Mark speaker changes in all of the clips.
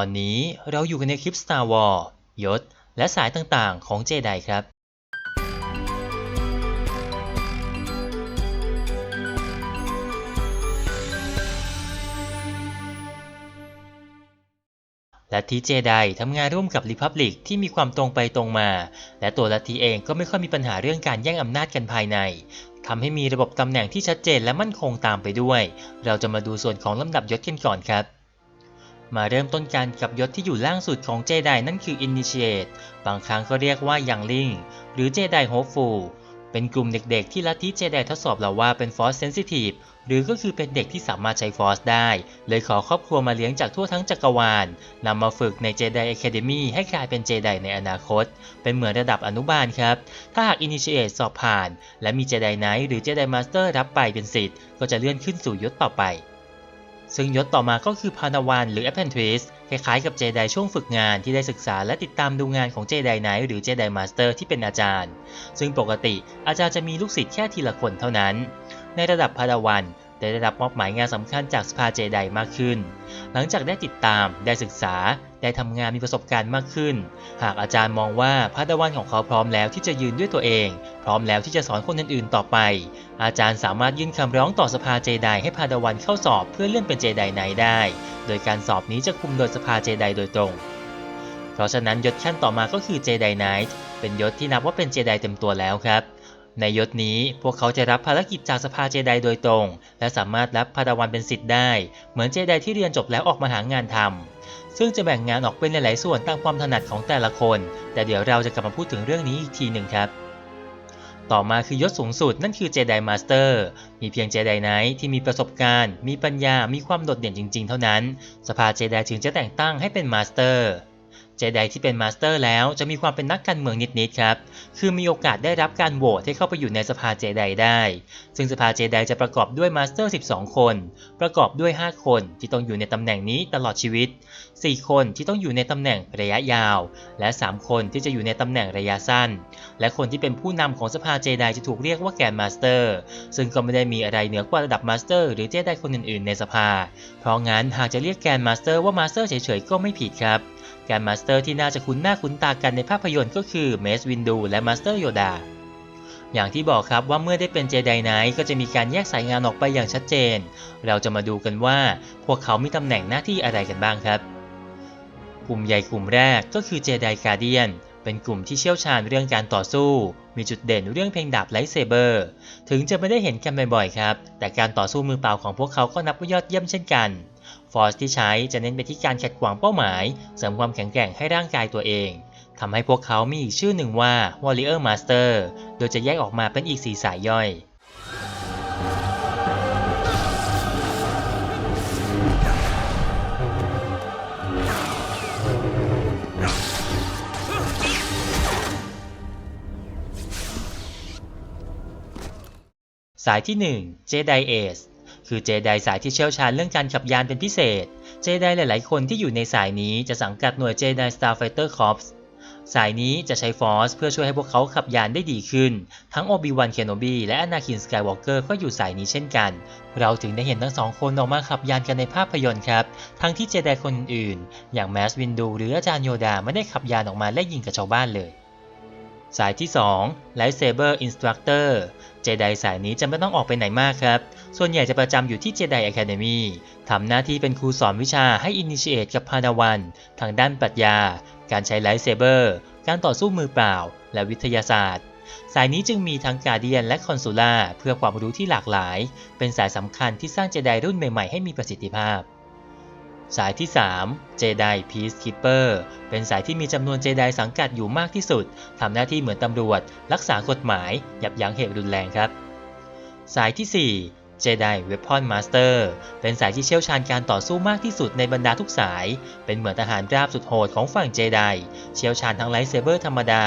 Speaker 1: ตอนนี้เราอยู่กันในคลิป Star Wars ยศ และสายต่างๆ ของเจไดครับ ลัทธิเจไดทำงานร่วมกับริพับลิกที่มีความตรงไปตรงมา และตัวลัทธิเองก็ไม่ค่อยมีปัญหาเรื่องการแย่งอำนาจกันภายในทำให้มีระบบตำแหน่งที่ชัดเจนและมั่นคงตามไปด้วย เราจะมาดูส่วนของลำดับยศกันก่อนครับ มาเริ่มต้นการกับยศที่อยู่ล่างสุดของเจไดนั่นคือ Initiate บางครั้งก็เรียกว่า Youngling หรือเจได Hopeful เป็นกลุ่มเด็กๆ ที่ลัทธิเจไดทดสอบเราว่าเป็น Force Sensitive หรือก็คือเป็นเด็กที่สามารถใช้ Force ได้ เลยขอครอบครัวมาเลี้ยงจากทั่วทั้งจักรวาลนำมาฝึกใน Jedi Academy ให้กลายเป็นเจไดในอนาคต เป็นเหมือนระดับอนุบาลครับ ถ้าหาก Initiate สอบผ่าน และมี Jedi Knight หรือ Jedi Master รับไปเป็นสิทธิ์ ก็จะเลื่อนขึ้นสู่ยศต่อไป ซึ่งยศต่อมาก็คือพานาวันหรือ Apprentice คล้ายๆกับเจไดช่วงฝึกงานที่ได้ศึกษาและติดตามดูงานของเจไดไนท์หรือเจไดมาสเตอร์ที่เป็นอาจารย์ ซึ่งปกติอาจารย์จะมีลูกศิษย์แค่ทีละคนเท่านั้น ในระดับพานาวัน ได้รับมอบหมายงานสำคัญจากสภาเจไดมากขึ้น หลังจากได้ติดตาม ได้ศึกษา ได้ทำงานมีประสบการณ์มากขึ้น หากอาจารย์มองว่าพาดวันของเขาพร้อมแล้วที่จะยืนด้วยตัวเอง พร้อมแล้วที่จะสอนคนอื่นๆต่อไป อาจารย์สามารถยื่นคำร้องต่อสภาเจไดให้พาดวันเข้าสอบเพื่อเลื่อนเป็นเจไดไนท์ได้ โดยการสอบนี้จะคุมโดยสภาเจไดโดยตรง เพราะฉะนั้นยศขั้นต่อมาก็คือเจไดไนท์เป็นยศที่นับว่าเป็นเจไดเต็มตัวแล้วครับ ในยศนี้พวกเขาจะรับภารกิจจากสภาเจไดโดยตรง และสามารถรับพาดาวันเป็นสิทธิ์ได้ เหมือนเจไดที่เรียนจบแล้วออกมาหางานทำซึ่งจะแบ่งงานออกเป็นหลายๆส่วนตามความถนัดของแต่ละคน แต่เดี๋ยวเราจะกลับมาพูดถึงเรื่องนี้อีกทีหนึ่งครับต่อมาคือยศสูงสุดนั่นคือเจไดมาสเตอร์มีเพียงเจไดไนท์ที่มีประสบการณ์ มีปัญญา มีความโดดเด่นจริง ๆ เท่านั้น สภาเจไดถึงจะแต่งตั้งให้เป็นมาสเตอร์ เจไดที่เป็นมาสเตอร์แล้วจะมีความเป็นนักการเมืองนิดๆครับ คือมีโอกาสได้รับการโหวตให้เข้าไปอยู่ในสภาเจไดได้ ซึ่งสภาเจไดจะประกอบด้วยมาสเตอร์ 12 คน ประกอบด้วย 5 คนที่ต้องอยู่ในตำแหน่งนี้ตลอดชีวิต 4 คนที่ต้องอยู่ในตำแหน่งระยะยาว และ 3 คนที่จะอยู่ในตำแหน่งระยะสั้น และคนที่เป็นผู้นำของสภาเจไดจะถูกเรียกว่าแกนมาสเตอร์ ซึ่งก็ไม่ได้มีอะไรเหนือกว่าระดับมาสเตอร์หรือเจไดคนอื่นๆ ในสภา เพราะงั้นหากจะเรียกแกนมาสเตอร์ว่ามาสเตอร์เฉยๆก็ไม่ผิดครับ แกรมาสเตอร์ที่น่าจะคุ้นหน้าคุ้นตากันในภาพยนตร์ก็คือเมสวินดูและมาสเตอร์โยดาอย่างที่บอกครับว่าเมื่อได้เป็นเจไดไนท์ก็จะมีการแยกสายงานออกไปอย่างชัดเจน เราจะมาดูกันว่าพวกเขามีตำแหน่งหน้าที่อะไรกันบ้างครับ กลุ่มใหญ่กลุ่มแรกก็คือเจไดการเดียนเป็นกลุ่มที่เชี่ยวชาญเรื่องการต่อสู้ มีจุดเด่นเรื่องเพลงดาบไลท์เซเบอร์ ถึงจะไม่ได้เห็นกันบ่อยๆครับ แต่การต่อสู้มือเปล่าของพวกเขาก็นับว่ายอดเยี่ยมเช่นกัน ฟอร์สที่ใช้จะเน้นไปที่การขัดขวางเป้าหมาย เสริมความแข็งแกร่งให้ร่างกายตัวเองทำให้พวกเขามีอีกชื่อหนึ่งว่า Warrior Master โดยจะแยกออกมาเป็นอีกสีสายย่อยสายที่1 Jedi Ace คือเจไดสายที่เชี่ยวชาญเรื่องการขับยานเป็นพิเศษ เจไดหลาย ๆ คนที่อยู่ในสายนี้จะสังกัดหน่วย Jedi Starfighter Corps สายนี้จะใช้ฟอร์สเพื่อช่วยให้พวกเขาขับยานได้ดีขึ้น ทั้ง Obi-Wan Kenobi และ Anakin Skywalker ก็อยู่สายนี้เช่นกัน เราถึงได้เห็นทั้งสองคนออกมาขับยานกันในภาพยนตร์ครับ ทั้งที่เจไดคนอื่น ๆ อย่างแมสวินดูหรืออาจารย์โยดาไม่ได้ขับยานออกมาและยิงกับชาวบ้านเลยสายที่2 Lightsaber Instructor เจไดสายนี้จะไม่ต้องออกไปไหนมากครับ ส่วนใหญ่จะประจำอยู่ที่ Jedi Academy ทำหน้าที่เป็นครูสอนวิชาให้ Initiate กับพานาวันทางด้านปรัชญา การใช้ Lightsaber การต่อสู้มือเปล่า และวิทยาศาสตร์ สายนี้จึงมีทั้งกาเดียนและคอนซูล่าเพื่อความรู้ที่หลากหลาย เป็นสายสำคัญที่สร้างเจไดรุ่นใหม่ๆให้มีประสิทธิภาพสายที่ 3 Jedi Peacekeeper เป็นสายที่มีจำนวนเจไดสังกัดอยู่มากที่สุด ทำหน้าที่เหมือนตำรวจ รักษากฎหมาย ยับยั้งเหตุรุนแรงครับ สายที่ 4 Jedi Weapon Master เป็นสายที่เชี่ยวชาญการต่อสู้มากที่สุดในบรรดาทุกสาย เป็นเหมือนทหารราบสุดโหดของฝั่งเจไดเชี่ยวชาญทั้งไลท์เซเบอร์ธรรมดา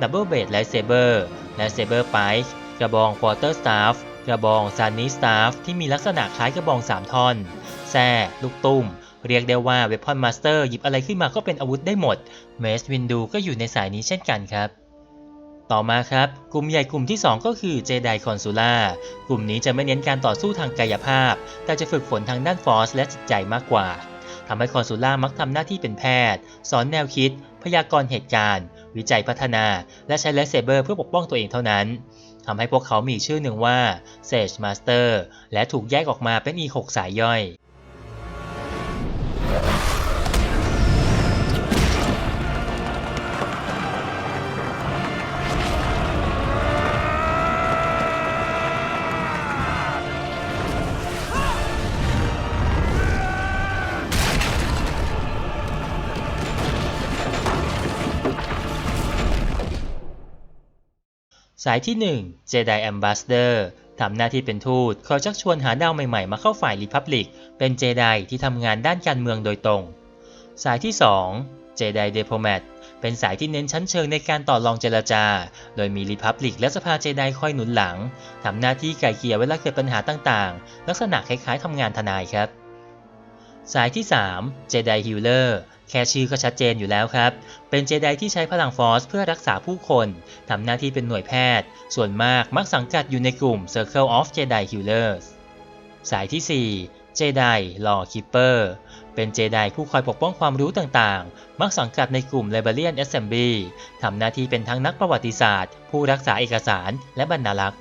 Speaker 1: Double Blade Lightsaber และ Saber Pike กระบอง Quarter Staff กระบอง Sunny Staff ที่มีลักษณะคล้ายกระบอง 3 ท่อน แส้ลูกตุ้ม เรียกได้ว่า Weapon Master หยิบอะไรขึ้นมาก็เป็นอาวุธได้หมด Mace Windu ก็อยู่ในสายนี้เช่นกันครับ ต่อมาครับ กลุ่มใหญ่กลุ่มที่ 2 ก็คือ Jedi Consular กลุ่มนี้จะไม่เน้นการต่อสู้ทางกายภาพ แต่จะฝึกฝนทางด้านฟอร์สและจิตใจมากกว่าทำให้คอนซูล่ามักทำหน้าที่เป็นแพทย์ สอนแนวคิด พยากรณ์เหตุการณ์ วิจัยพัฒนา และใช้เลสเซเบอร์เพื่อปกป้องตัวเองเท่านั้นทำให้พวกเขามีชื่อหนึ่งว่า Sage Master และถูกแยกออกมาเป็นอีก6สายย่อย สายที่ 1 Jedi Ambassador ทำหน้าที่เป็นทูตคอยชักชวนหาดาวใหม่ๆ มาเข้าฝ่าย Republic เป็นเจไดที่ทำงานด้านการเมืองโดยตรง สายที่ 2 Jedi Diplomat เป็นสายที่เน้นชั้นเชิงในการต่อรองเจรจา โดยมี Republic และสภาเจไดคอยหนุนหลัง ทำหน้าที่ไกลเกลี่ยเวลาเกิดปัญหาต่างๆ ลักษณะคล้ายๆทำงานทนายครับ สายที่ 3 Jedi Healer แค่ชื่อก็ชัดเจนอยู่แล้วครับ เป็นเจไดที่ใช้พลังฟอสเพื่อรักษาผู้คนทำหน้าที่เป็นหน่วยแพทย์ ส่วนมากมักสังกัดอยู่ในกลุ่ม Circle of Jedi Healers สายที่4 Jedi Law Keeper เป็นเจไดผู้คอยปกป้องความรู้ต่างๆ มักสังกัดในกลุ่ม Rebellion Assembly ทำหน้าที่เป็นทั้งนักประวัติศาสตร์ ผู้รักษาเอกสาร และบรรณารักษ์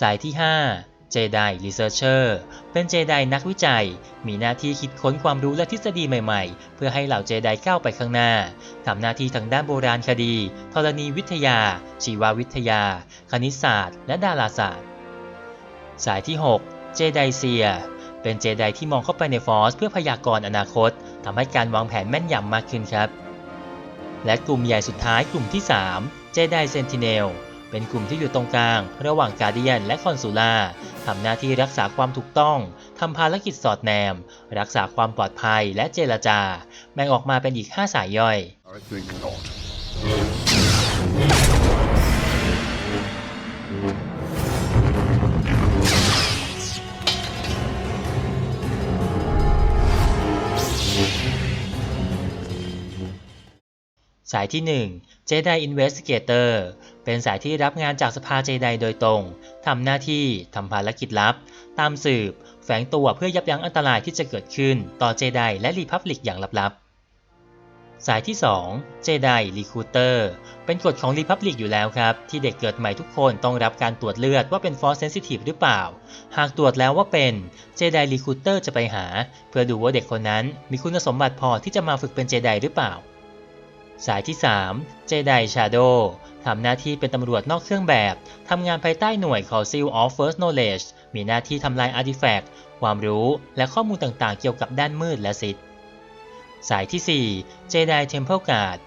Speaker 1: สายที่ 5 Jedi Researcher เป็นเจไดนักวิจัย มีหน้าที่คิดค้นความรู้และทฤษฎีใหม่ๆ เพื่อให้เหล่าเจไดก้าวไปข้างหน้า ทำหน้าที่ทางด้านโบราณคดี ธรณีวิทยา ชีววิทยา คณิตศาสตร์ และดาราศาสตร์ สายที่ 6 เจไดเซีย เป็นเจไดที่มองเข้าไปในฟอร์สเพื่อพยากรณ์อนาคตทำให้การวางแผนแม่นยำมากขึ้นครับ และกลุ่มใหญ่สุดท้ายกลุ่มที่ 3 เจไดเซนติเนลเป็นกลุ่มที่อยู่ตรงกลาง ระหว่างกาเดียนและคอนซูล่า ทำหน้าที่รักษาความถูกต้อง ทำภารกิจสอดแนม รักษาความปลอดภัยและเจรจา แบ่งออกมาเป็นอีก 5 สายย่อย สายที่ 1 Jedi Investigator เป็นสายที่รับงานจากสภาเจไดโดยตรง ทำหน้าที่ทำภารกิจลับ ตามสืบ แฝงตัวเพื่อยับยั้งอันตรายที่จะเกิดขึ้นต่อเจไดและรีพับลิกอย่างลับๆ สายที่ 2 Jedi Recruiter เป็นกฎของ Republic อยู่แล้วครับ ที่เด็กเกิดใหม่ทุกคนต้องรับการตรวจเลือดว่าเป็น Force Sensitive หรือเปล่า หากตรวจแล้วว่าเป็น Jedi Recruiter จะไปหา เพื่อดูว่าเด็กคนนั้นมีคุณสมบัติพอที่จะมาฝึกเป็นเจไดหรือเปล่า สายที่3 Jedi Shadow ทำหน้าที่เป็นตำรวจนอกเครื่องแบบ ทำงานภายใต้หน่วย Council of First Knowledge มีหน้าที่ทำลายอาร์ติแฟกต์ ความรู้และข้อมูลต่างๆ เกี่ยวกับด้านมืดและสิทธิ์ สายที่4 Jedi Temple Guard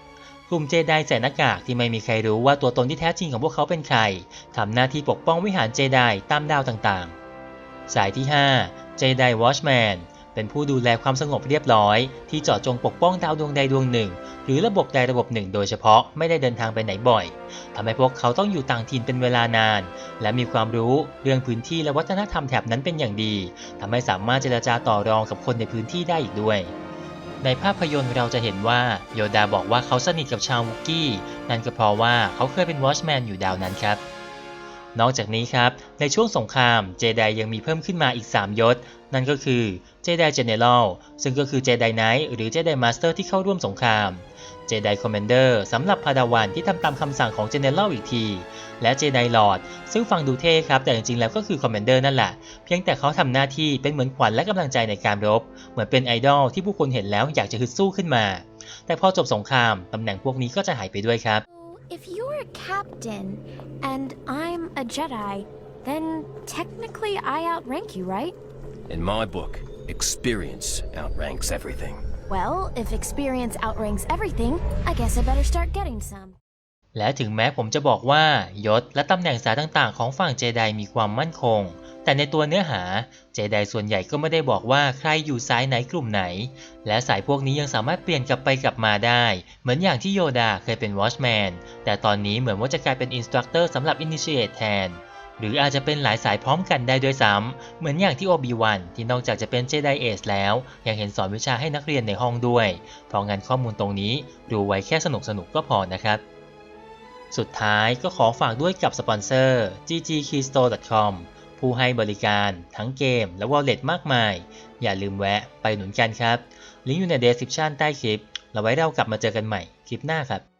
Speaker 1: กลุ่มเจไดใส่หน้ากากที่ไม่มีใครรู้ว่าตัวตนที่แท้จริงของพวกเขาเป็นใคร ทำหน้าที่ปกป้องวิหารเจไดตามดาวต่างๆ สายที่5 Jedi Watchman เป็นผู้ดูแลความสงบเรียบร้อย ที่เจาะจงปกป้องดาวดวงใดดวงหนึ่ง หรือระบบใดระบบหนึ่ง โดยเฉพาะไม่ได้เดินทางไปไหนบ่อยทำให้พวกเขาต้องอยู่ต่างถิ่นเป็นเวลานาน และมีความรู้เรื่องพื้นที่และวัฒนธรรมแถบนั้นเป็นอย่างดีทำให้สามารถเจรจาต่อรองกับคนในพื้นที่ได้อีกด้วยในภาพยนตร์เราจะเห็นว่าโยดาบอกว่าเขาสนิทกับชาววุกี้ นั่นก็เพราะว่าเขาเคยเป็นวอชแมนอยู่ดาวนั้นครับ นอกจากนี้ครับในช่วงสงครามเจไดยังมีเพิ่มขึ้นมาอีก 3 ยศ นั่นก็คือเจไดเจเน r รัลซึ่งก็คือเจไดไนท์หรือเจไดมาสเตอร์ที่เข้าร่วมสงครามเจไดคอมเมนเดอร์สำหรับพาดาวันที่ทำตามคำสั่งของเจเน r รัลอีกที และเจไดลอร์ดซึ่งฟังดูเท่ครับ แต่จริงๆแล้วก็คือคอมเมนเดอร์นั่นแหละ เพียงแต่เขาทำหน้าที่เป็นเหมือนขวัญและกำลังใจในการรบ เหมือนเป็นไอดอลที่ผู้คนเห็นแล้วอยากจะฮึดสู้ขึ้นมา แต่พอจบสงครามตำแหน่งพวกนี้ก็จะหายไปด้วยครับ
Speaker 2: If you're a captain and I'm a Jedi, then technically I outrank you, right?
Speaker 3: In my book, experience outranks everything.
Speaker 2: Well, if experience outranks everything, I guess I better start getting some.
Speaker 1: และถึงแม้ผมจะบอกว่ายศและตำแหน่งสายต่างๆ ของฝั่งเจไดมีความมั่นคง แต่ในตัวเนื้อหาเจไดส่วนใหญ่ก็ไม่ได้บอกว่าใครอยู่สายไหนกลุ่มไหน และสายพวกนี้ยังสามารถเปลี่ยนกลับไปกลับมาได้ เหมือนอย่างที่โยดาเคยเป็นวอชแมนแต่ตอนนี้เหมือนว่าจะกลายเป็นอินสตรัคเตอร์สำหรับอินิชิเอตแทนหรืออาจจะเป็นหลายสายพร้อมกันได้ด้วยซ้ำ เหมือนอย่างที่โอบิวันที่นอกจากจะเป็นเจไดเอสแล้ว ยังเห็นสอนวิชาให้นักเรียนในห้องด้วย เพราะงั้นข้อมูลตรงนี้ดูไว้แค่สนุกๆก็พอนะครับ สุดท้ายก็ขอฝากด้วยกับสปอนเซอร์ ggkeystore.com ผู้ให้บริการ ทั้งเกม และ Wallet มากมาย อย่าลืมแวะไปหนุนกันครับ ลิงก์อยู่ใน description ใต้คลิป เราไว้เรากลับมาเจอกันใหม่คลิปหน้าครับ